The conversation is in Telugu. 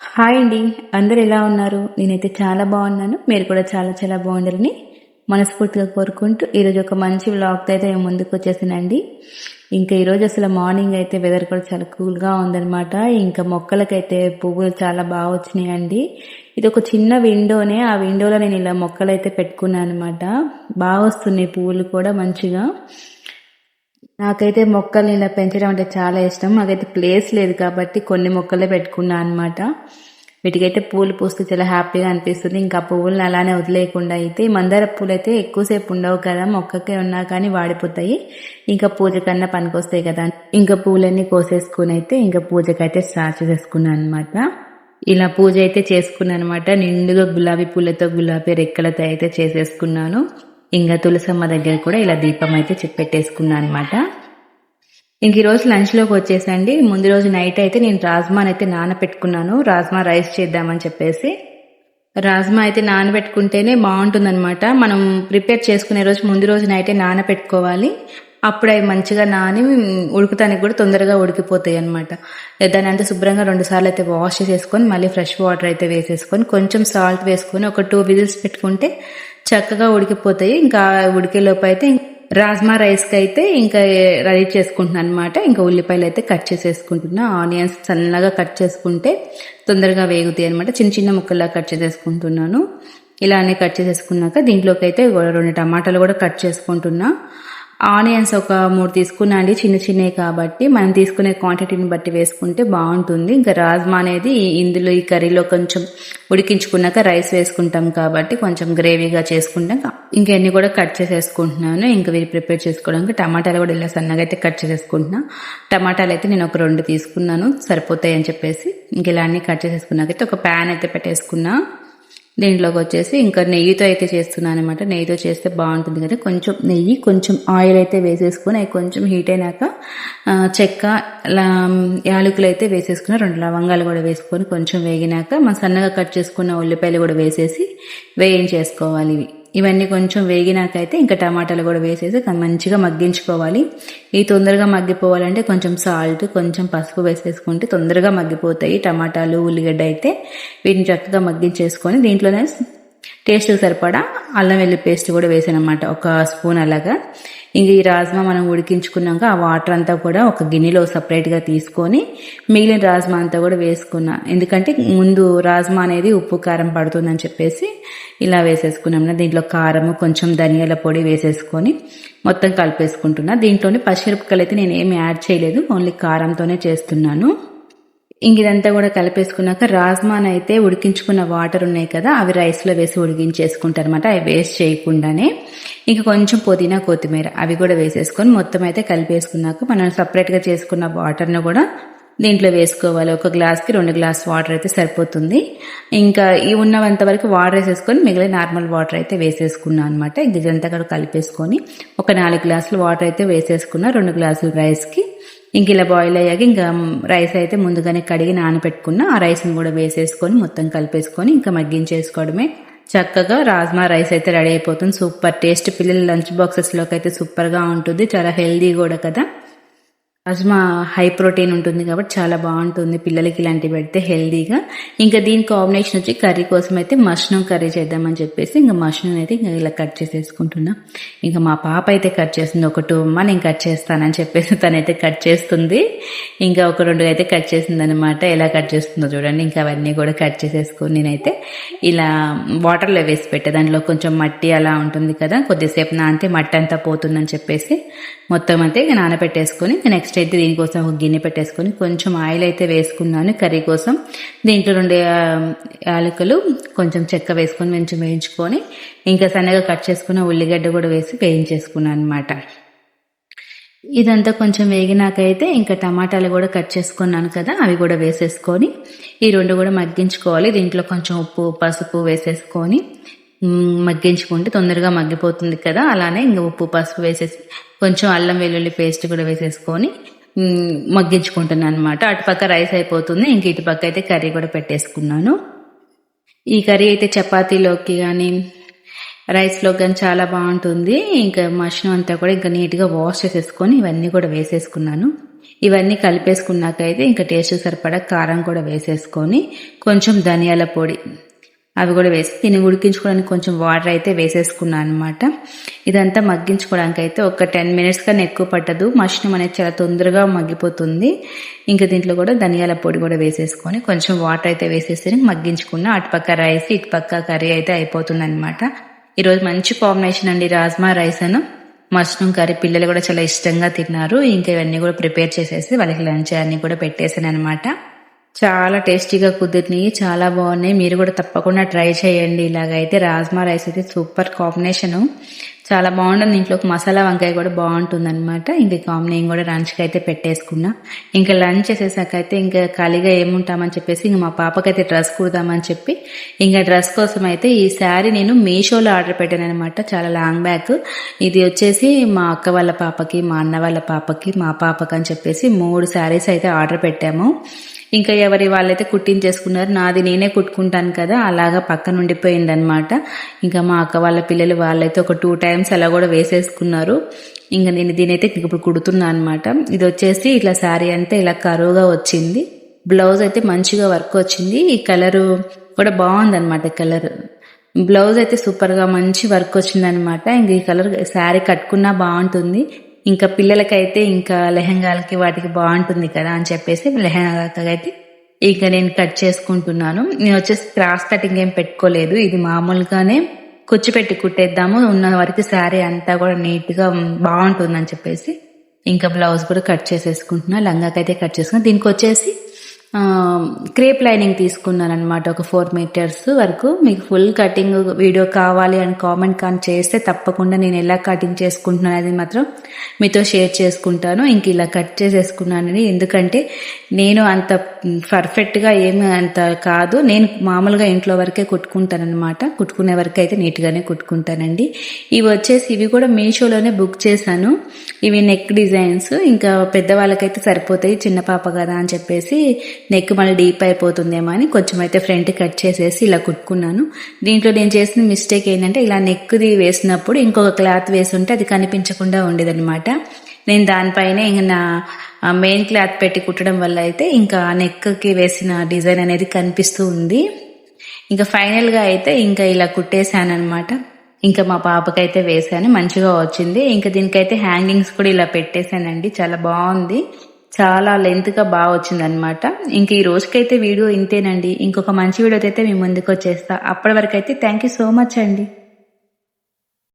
హాయ్ అండి. అందరు ఎలా ఉన్నారు? నేనైతే చాలా బాగున్నాను. మీరు కూడా చాలా చాలా బాగుండాలని మనస్ఫూర్తిగా కోరుకుంటూ ఈరోజు ఒక మంచి వ్లాగ్తో అయితే మేము ముందుకు వచ్చేసానండి. ఇంకా ఈరోజు అసలు మార్నింగ్ అయితే వెదర్ కూడా చాలా కూల్గా ఉందనమాట ఇంకా మొక్కలకైతే పువ్వులు చాలా బాగా వచ్చినాయండి. ఇది ఒక చిన్న విండోనే ఆ విండోలో నేను ఇలా మొక్కలు అయితే పెట్టుకున్నాను అనమాట బాగా వస్తున్నాయి పువ్వులు కూడా మంచిగా. నాకైతే మొక్కల్ని ఇలా పెంచడం అంటే చాలా ఇష్టం. నాకైతే ప్లేస్ లేదు కాబట్టి కొన్ని మొక్కలే పెట్టుకున్నా అనమాట వీటికైతే పూలు పూస్తే చాలా హ్యాపీగా అనిపిస్తుంది. ఇంకా పువ్వులను అలానే వదిలేయకుండా అయితే మందార పూలు అయితే ఎక్కువసేపు ఉండవు కదా మొక్కకే ఉన్నా కానీ వాడిపోతాయి. ఇంకా పూజ కన్నా పనికొస్తాయి కదా. ఇంకా పూలన్నీ కోసేసుకుని అయితే ఇంకా పూజకైతే స్టార్ట్ చేసేసుకున్నాను అనమాట ఇలా పూజ అయితే చేసుకున్నాను అనమాట నిండుగా గులాబీ పూలతో గులాబీ రెక్కలతో అయితే చేసేసుకున్నాను. ఇంకా తులసమ్మ దగ్గర కూడా ఇలా దీపం అయితే పెట్టేసుకున్నాను అనమాట ఇంక ఈరోజు లంచ్లోకి వచ్చేసండి. ముందు రోజు నైట్ అయితే నేను రాజ్మాని అయితే నానబెట్టుకున్నాను రాజ్మా రైస్ చేద్దామని చెప్పేసి. రాజ్మా అయితే నానబెట్టుకుంటేనే బాగుంటుందన్నమాట. మనం ప్రిపేర్ చేసుకునే రోజు ముందు రోజు నైటే నానబెట్టుకోవాలి. అప్పుడు అవి మంచిగా నాని ఉడుకుతానికి కూడా తొందరగా ఉడికిపోతాయి అనమాట దాని అంతా శుభ్రంగా రెండు సార్లు అయితే వాష్ చేసేసుకొని మళ్ళీ ఫ్రెష్ వాటర్ అయితే వేసేసుకొని కొంచెం సాల్ట్ వేసుకొని ఒక టూ విజిల్స్ పెట్టుకుంటే చక్కగా ఉడికిపోతాయి. ఇంకా ఉడికేలోపు అయితే రాజ్మా రైస్కి అయితే ఇంకా రెడీ చేసుకుంటున్నాను అనమాట ఇంకా ఉల్లిపాయలు అయితే కట్ చేసేసుకుంటున్నా. ఆనియన్స్ సన్నగా కట్ చేసుకుంటే తొందరగా వేగుతాయి అనమాట చిన్న చిన్న ముక్కల్లా కట్ చేసేసుకుంటున్నాను. ఇలానే కట్ చేసేసుకున్నాక దీంట్లోకి అయితే రెండు టమాటాలు కూడా కట్ చేసుకుంటున్నా. ఆనియన్స్ ఒక మూడు తీసుకున్నా అండి చిన్న చిన్నవి కాబట్టి. మనం తీసుకునే క్వాంటిటీని బట్టి వేసుకుంటే బాగుంటుంది. ఇంకా రాజ్మా అనేది ఇందులో ఈ కర్రీలో కొంచెం ఉడికించుకున్నాక రైస్ వేసుకుంటాం కాబట్టి కొంచెం గ్రేవీగా చేసుకుంటాం. ఎన్ని కూడా కట్ చేసేసుకుంటున్నాను. ఇంకా వీరి ప్రిపేర్ చేసుకోవడానికి టమాటాలు కూడా ఇలా సన్నగా అయితే కట్ చేసేసుకుంటున్నా. టమాటాలు అయితే నేను ఒక రెండు తీసుకున్నాను సరిపోతాయి అని చెప్పేసి. ఇంక ఇలా అన్ని కట్ చేసేసుకున్నాకైతే ఒక ప్యాన్ అయితే పెట్టేసుకున్నా. దీంట్లోకి వచ్చేసి ఇంకా నెయ్యితో అయితే చేస్తున్నాను అనమాట నెయ్యితో చేస్తే బాగుంటుంది కదా. కొంచెం నెయ్యి కొంచెం ఆయిల్ అయితే వేసేసుకుని అవి కొంచెం హీట్ అయినాక చెక్క యాలకులు అయితే వేసేసుకుని రెండు లవంగాలు కూడా వేసుకొని కొంచెం వేగినాక మా సన్నగా కట్ చేసుకున్న ఉల్లిపాయలు కూడా వేసేసి వేయించేసుకోవాలి ఇవి. ఇవన్నీ కొంచెం వేగినాకైతే ఇంకా టమాటాలు కూడా వేసేసి మంచిగా మగ్గించుకోవాలి. ఈ తొందరగా మగ్గిపోవాలంటే కొంచెం సాల్ట్ కొంచెం పసుపు వేసేసుకుంటే తొందరగా మగ్గిపోతాయి టమాటాలు ఉల్లిగడ్డ అయితే. వీటిని చక్కగా మగ్గించేసుకొని దీంట్లోనే టేస్ట్ సరిపడా అల్లం వెల్లి పేస్ట్ కూడా వేసానమాట ఒక స్పూన్ అలాగా. ఇంక ఈ రాజ్మా మనం ఉడికించుకున్నాక ఆ వాటర్ అంతా కూడా ఒక గిన్నెలో సపరేట్గా తీసుకొని మిగిలిన రాజ్మా అంతా కూడా వేసుకున్నా. ఎందుకంటే ముందు రాజ్మా అనేది ఉప్పు కారం పడుతుందని చెప్పేసి ఇలా వేసేసుకున్నాం దీంట్లో కారము కొంచెం ధనియాల పొడి వేసేసుకొని మొత్తం కలిపేసుకుంటున్నా. దీంట్లోనే పచ్చిమిరపకాయలు అయితే నేను ఏమి యాడ్ చేయలేదు. ఓన్లీ కారంతోనే చేస్తున్నాను. ఇంక ఇదంతా కూడా కలిపేసుకున్నాక రాజ్మాన్ అయితే ఉడికించుకున్న వాటర్ ఉన్నాయి కదా అవి రైస్లో వేసి ఉడికించేసుకుంటారు అనమాట అవి వేస్ట్ చేయకుండానే. ఇంక కొంచెం పుదీనా కొత్తిమీర అవి కూడా వేసేసుకొని మొత్తం అయితే కలిపేసుకున్నాక మనం సపరేట్గా చేసుకున్న వాటర్ను కూడా దీంట్లో వేసుకోవాలి. ఒక గ్లాస్కి రెండు గ్లాస్ వాటర్ అయితే సరిపోతుంది. ఇంకా ఈ ఉన్నంత వరకు వాటర్ వేసేసుకొని మిగిలిన నార్మల్ వాటర్ అయితే వేసేసుకున్నాను అనమాట ఇంక ఇదంతా కూడా కలిపేసుకొని ఒక నాలుగు గ్లాసులు వాటర్ అయితే వేసేసుకున్నా రెండు గ్లాసులు రైస్కి ఇంక ఇలా బాయిల్ అయ్యాక ఇంకా రైస్ అయితే ముందుగానే కడిగి నానబెట్టుకున్న ఆ రైస్ని కూడా వేసేసుకొని మొత్తం కలిపేసుకొని ఇంకా మగ్గించేసుకోవడమే. చక్కగా రాజ్మా రైస్ అయితే రెడీ అయిపోతుంది. Super taste. పిల్లల లంచ్ బాక్సెస్లోకి అయితే సూపర్గా ఉంటుంది. చాలా హెల్దీ కూడా కదా. రాజ్మా హై ప్రోటీన్ ఉంటుంది కాబట్టి చాలా బాగుంటుంది. పిల్లలకి ఇలాంటివి పెడితే హెల్దీగా. ఇంకా దీని కాంబినేషన్ వచ్చి కర్రీ కోసం అయితే మష్రూమ్ కర్రీ చేద్దామని చెప్పేసి ఇంకా మష్రూమ్ అయితే ఇంకా ఇలా కట్ చేసేసుకుంటున్నా. ఇంకా మా పాప అయితే కట్ చేస్తుంది. ఒక టూ అమ్మ నేను కట్ చేస్తానని చెప్పేసి తనైతే కట్ చేస్తుంది. ఇంకా ఒక రెండు అయితే కట్ చేసింది అనమాట ఎలా కట్ చేస్తుందో చూడండి. ఇంకా అవన్నీ కూడా కట్ చేసేసుకుని నేనైతే ఇలా వాటర్లో వేసి పెట్టే. దాంట్లో కొంచెం మట్టి అలా ఉంటుంది కదా. కొద్దిసేపు నానితే మట్టి అంతా పోతుందని చెప్పేసి మొత్తం అయితే నానబెట్టేసుకొని నెక్స్ట్ అయితే దీనికోసం ఒక గిన్నె పెట్టేసుకొని కొంచెం ఆయిల్ అయితే వేసుకున్నాను కర్రీ కోసం. దీంట్లో రెండు యాలకులు కొంచెం చెక్క వేసుకొని కొంచెం వేయించుకొని ఇంకా సన్నగా కట్ చేసుకున్న ఉల్లిగడ్డ కూడా వేసి వేయించేసుకున్నాను అనమాట ఇదంతా కొంచెం వేగినాకైతే ఇంకా టమాటాలు కూడా కట్ చేసుకున్నాను కదా అవి కూడా వేసేసుకొని ఈ రెండు కూడా మగ్గించుకోవాలి. దీంట్లో కొంచెం ఉప్పు పసుపు వేసేసుకొని మగ్గించుకుంటే తొందరగా మగ్గిపోతుంది కదా. అలానే ఇంకా ఉప్పు పసుపు వేసేసి కొంచెం అల్లం వెల్లుల్లి పేస్ట్ కూడా వేసేసుకొని మగ్గించుకుంటున్నాను అనమాట అటుపక్క రైస్ అయిపోతుంది. ఇంక ఇటుపక్క అయితే కర్రీ కూడా పెట్టేసుకున్నాను. ఈ కర్రీ అయితే చపాతీలోకి కానీ రైస్లో కానీ చాలా బాగుంటుంది. ఇంకా మషన్ అంతా కూడా ఇంకా నీట్గా వాష్ చేసేసుకొని ఇవన్నీ కూడా వేసేసుకున్నాను. ఇవన్నీ కలిపేసుకున్నాకైతే ఇంకా టేస్ట్ సరిపడా కారం కూడా వేసేసుకొని కొంచెం ధనియాల పొడి అవి కూడా వేసి దీన్ని ఉడికించుకోవడానికి కొంచెం వాటర్ అయితే వేసేసుకున్నాను అనమాట ఇదంతా మగ్గించుకోవడానికి అయితే ఒక టెన్ మినిట్స్ కన్నా ఎక్కువ పట్టదు. మష్రూమ్ అనేది చాలా తొందరగా మగ్గిపోతుంది. ఇంకా దీంట్లో కూడా ధనియాల పొడి కూడా వేసేసుకొని కొంచెం వాటర్ అయితే వేసేసి మగ్గించుకున్న అటుపక్క రైస్ ఇటుపక్క కర్రీ అయితే అయిపోతుంది అనమాట ఈరోజు మంచి కాంబినేషన్ అండి రాజ్మా రైస్ అను. మష్రూమ్ కర్రీ పిల్లలు కూడా చాలా ఇష్టంగా తిన్నారు. ఇంకా ఇవన్నీ కూడా ప్రిపేర్ చేసేసి వాళ్ళకి లంచ్ అన్ని కూడా పెట్టేసాను అనమాట చాలా టేస్టీగా కుదిరినాయి చాలా బాగున్నాయి. మీరు కూడా తప్పకుండా ట్రై చేయండి. ఇలాగైతే రాజ్మా రైస్ అయితే సూపర్ కాంబినేషను. చాలా బాగుంటుంది. ఇంట్లో మసాలా వంకాయ కూడా బాగుంటుంది అనమాట ఇంకా కాంబినేషన్ కూడా లంచ్కి అయితే పెట్టేసుకున్నా. ఇంకా లంచ్ చేసేసాక అయితే ఇంకా ఖాళీగా ఏముంటామని చెప్పేసి ఇంకా మా పాపకైతే డ్రెస్ కుడదామని చెప్పి ఇంకా డ్రెస్ కోసం అయితే ఈ శారీ నేను మీషోలో ఆర్డర్ పెట్టాను అనమాట చాలా లాంగ్ బ్యాక్ ఇది వచ్చేసి మా అక్క వాళ్ళ పాపకి మా అన్న వాళ్ళ పాపకి మా పాపకి అని చెప్పేసి మూడు శారీస్ అయితే ఆర్డర్ పెట్టాము. ఇంకా ఎవరి వాళ్ళైతే కుట్టించేసుకున్నారు నాది నేనే కుట్టుకుంటాను కదా అలాగా పక్కన ఉండిపోయింది అనమాట ఇంకా మా అక్క వాళ్ళ పిల్లలు వాళ్ళైతే ఒక టూ టైమ్స్ అలా కూడా వేసేసుకున్నారు. ఇంకా నేను దీనైతే ఇప్పుడు కుడుతున్నా అనమాట ఇది వచ్చేసి ఇట్లా శారీ అంతా ఇలా కరువుగా వచ్చింది. బ్లౌజ్ అయితే మంచిగా వర్క్ వచ్చింది. ఈ కలరు కూడా బాగుంది అనమాట కలర్ బ్లౌజ్ అయితే సూపర్గా మంచి వర్క్ వచ్చిందనమాట ఇంక ఈ కలర్ శారీ కట్టుకున్నా బాగుంటుంది. ఇంకా పిల్లలకైతే ఇంకా లెహంగాలకి వాటికి బాగుంటుంది కదా అని చెప్పేసి లెహంగాకైతే ఇంకా నేను కట్ చేసుకుంటున్నాను. నేను వచ్చేసి క్రాస్ కటింగ్ ఏం పెట్టుకోలేదు. ఇది మామూలుగానే కూర్చిపెట్టి కుట్టేద్దాము. ఉన్న వరకు శారీ అంతా కూడా నీట్గా బాగుంటుందని చెప్పేసి ఇంకా బ్లౌజ్ కూడా కట్ చేసేసుకుంటున్నా. లంగాకైతే కట్ చేసుకున్నా. దీనికి వచ్చేసి క్రేప్ లైనింగ్ తీసుకున్నాను అనమాట ఒక ఫోర్ మీటర్స్ వరకు. మీకు ఫుల్ కటింగ్ వీడియో కావాలి అని కామెంట్ కానీ చేస్తే తప్పకుండా నేను ఎలా కటింగ్ చేసుకుంటున్నాను అది మాత్రం మీతో షేర్ చేసుకుంటాను. ఇంక ఇలా కట్ చేసేసుకున్నానని. ఎందుకంటే నేను అంత పర్ఫెక్ట్గా ఏమి అంత కాదు. నేను మామూలుగా ఇంట్లో వరకే కుట్టుకుంటాను అనమాట కుట్టుకునే వరకు అయితే నీట్గానే కుట్టుకుంటానండి. ఇవి వచ్చేసి ఇవి కూడా మీషోలోనే బుక్ చేశాను. ఇవి నెక్ డిజైన్స్. ఇంకా పెద్దవాళ్ళకైతే సరిపోతాయి చిన్న పాప కదా అని చెప్పేసి నెక్ మళ్ళీ డీప్ అయిపోతుందేమో అని కొంచెం అయితే ఫ్రంట్ కట్ చేసేసి ఇలా కుట్టుకున్నాను. దీంట్లో నేను చేసిన మిస్టేక్ ఏంటంటే ఇలా నెక్ది వేసినప్పుడు ఇంకొక క్లాత్ వేసి ఉంటే అది కనిపించకుండా ఉండేదన్నమాట. నేను దానిపైన ఇంకా నా మెయిన్ క్లాత్ పెట్టి కుట్టడం వల్ల అయితే ఇంకా నెక్కి వేసిన డిజైన్ అనేది కనిపిస్తూ ఉంది. ఇంకా ఫైనల్గా అయితే ఇంకా ఇలా కుట్టేశాను అనమాట ఇంకా మా పాపకైతే వేసాను మంచిగా వచ్చింది. ఇంకా దీనికైతే హ్యాంగింగ్స్ కూడా ఇలా పెట్టేశానండి చాలా బాగుంది. చాలా లెంత్గా బాగా వచ్చింది అనమాట ఇంక ఈ రోజుకైతే వీడియో ఇంతేనండి. ఇంకొక మంచి వీడియో అయితే మీ ముందుకు వచ్చేస్తా అప్పటి వరకు అయితే థ్యాంక్ యూ సో మచ్ అండి.